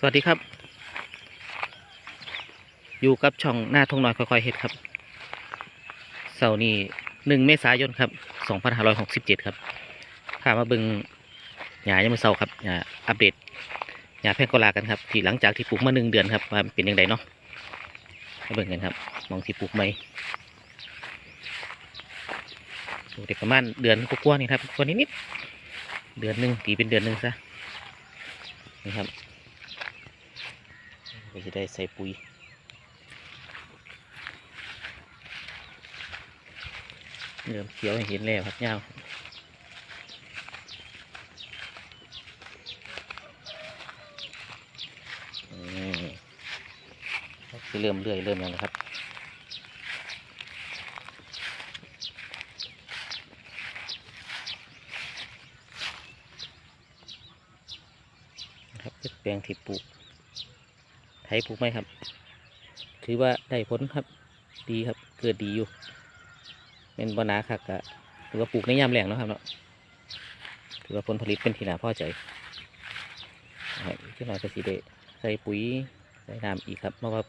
สวัสดีครับ อยู่กับช่องหน้าทงน้อยค่อยๆเฮ็ดครับเสาร์นี้หนึ่งเมษายนครับสองพันห้าร้อยหกสิบเจ็ดครับพามาเบิงหญ้ายังมาเสาครับหญ้าอัปเดตหญ้าแพงโกลากันครับ ที่หลังจากที่ปลูกมาหนึ่งเดือนครับว่ามันเป็นยังไงเนาะมาเบิ่งกันครับ มองที่ปลูกไหมปลูกเด็กประมาณเดือนกว่าๆนี่ครับกว่านิดๆเดือนหนึ่งตีเป็นเดือนหนึ่งซะนี่ครับ ก็จะได้ใส่ปุ๋ยเริ่มเขียวให้เห็นแล้วครับยาวอืมก็เริ่มเรื่อยเริ่มยังนะครับนะครับเป็นแปลงที่ปลูก ไถปลูกไหมครับ ถือว่าได้ผลครับ ดีครับ เกิดดีอยู่ เป็นบนาคักกะถือว่าปลูกในยามแรงเนาะครับเนาะ ถือว่าผลผลิตเป็นที่น่าพอใจที่หน่อยก็สิได้ใส่ปุ๋ยใส่น้ำอีกครับเพราะว่า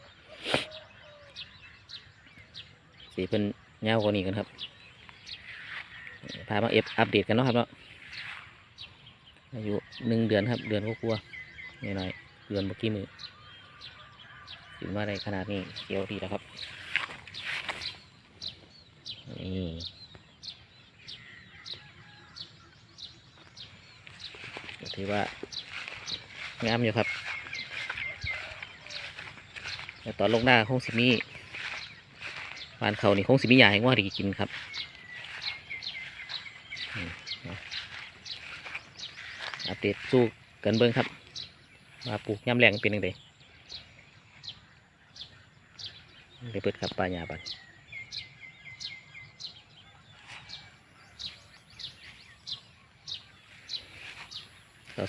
สีเป็นเงาวกว่านี้กันครับ พามาเอฟอัปเดตกันเนาะครับเนาะ อายุหนึ่งเดือนครับ เดือนกลัวหน่อยๆเดือนเมื่อกี้มือ ถึงมาในขนาดนี้เขียวดีแล้วครับ นี่ถือว่างามอยู่ครับแต่ตอนลงหน้าคงสิมีบานเขานี่คงสิมียาให้ว่าดีกินครับอัปเดตสู้กันเบิ้งครับ มาปลูกยำแรงเป็นยังไง ไปเปิดขับปลาหยาบัน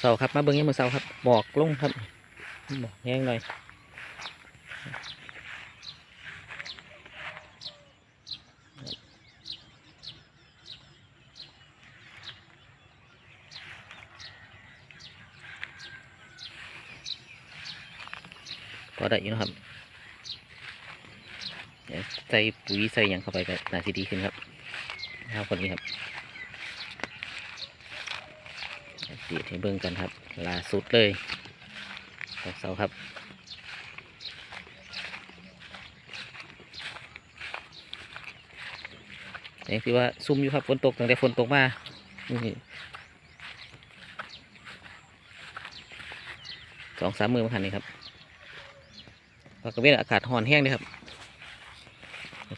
เสาๆครับมาเบิ้งยังมือเสาครับบอกลงครับบอกแห้งหน่อยก็ได้อยู่นะครับเดี๋ยว ใส่ปุ๋ยใส่ยังเข้าไปก็น่าจะดีขึ้นครับนะครับคนนี้ครับเดีดให้เบิ่งกันครับลาสุดเลยดอกเสาครับอย่างที่ว่าซุ่มอยู่ครับฝนตกตั้งแต่ฝนตกมานี่สองสามมือมาคันนี้ครับปากกระเวนอากาศห่อนแห้งเลยครับ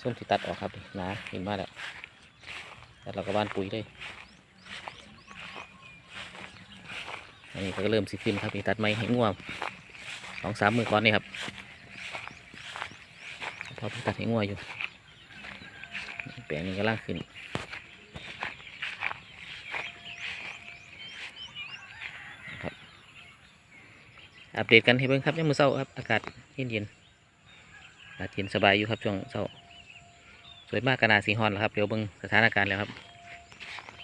ส้มที่ตัดออกครับนะเห็นมาแล้วแต่เราก็บ้านปุ๋ยเลยอันนี้ก็เริ่มสิขึ้นครับนี่ตัดไม้ให้ง่วงสองสามมือก่อนนี่ครับพอเพิ่งตัดให้ง่วงอยู่แปลงนี้ก็ล่างขึ้นครับอัปเดตกันให้เบิ่งครับยังมือเศร้าครับอากาศเย็นๆอากาศเย็นสบายอยู่ครับช่วงเช้า สวยมากกระนาสีฮอนแล้วครับเดี๋ยวเบิ่งสถานการณ์แล้วครับ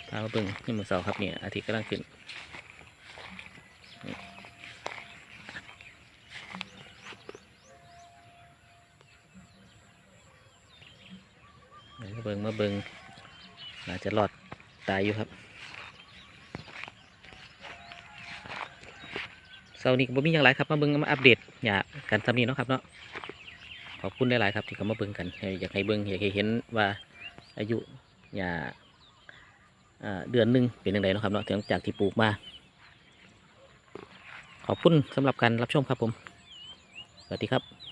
เอามาเบิ่งนี่มือเช้าครับนี่อาทิตย์กำลังขึ้นนี่เดี๋ยวมาเบิ่งมาเบิงน่าจจะรอดตายอยู่ครับเสาร์นี้ก็บ่มีอย่างไรครับมาเบิ่งมาอัปเดตอย่ากันซ้ำนี้เนาะครับเนาะ ขอบคุณหลายๆครับที่เขามาเบิ่งกัน อยากให้เบิ่งอยากให้เห็นว่าอายุอย่าเดือนหนึ่งเป็นยังไงนะครับเนาะหลังจากที่ปลูกมา ขอบคุณสำหรับการรับชมครับผม สวัสดีครับ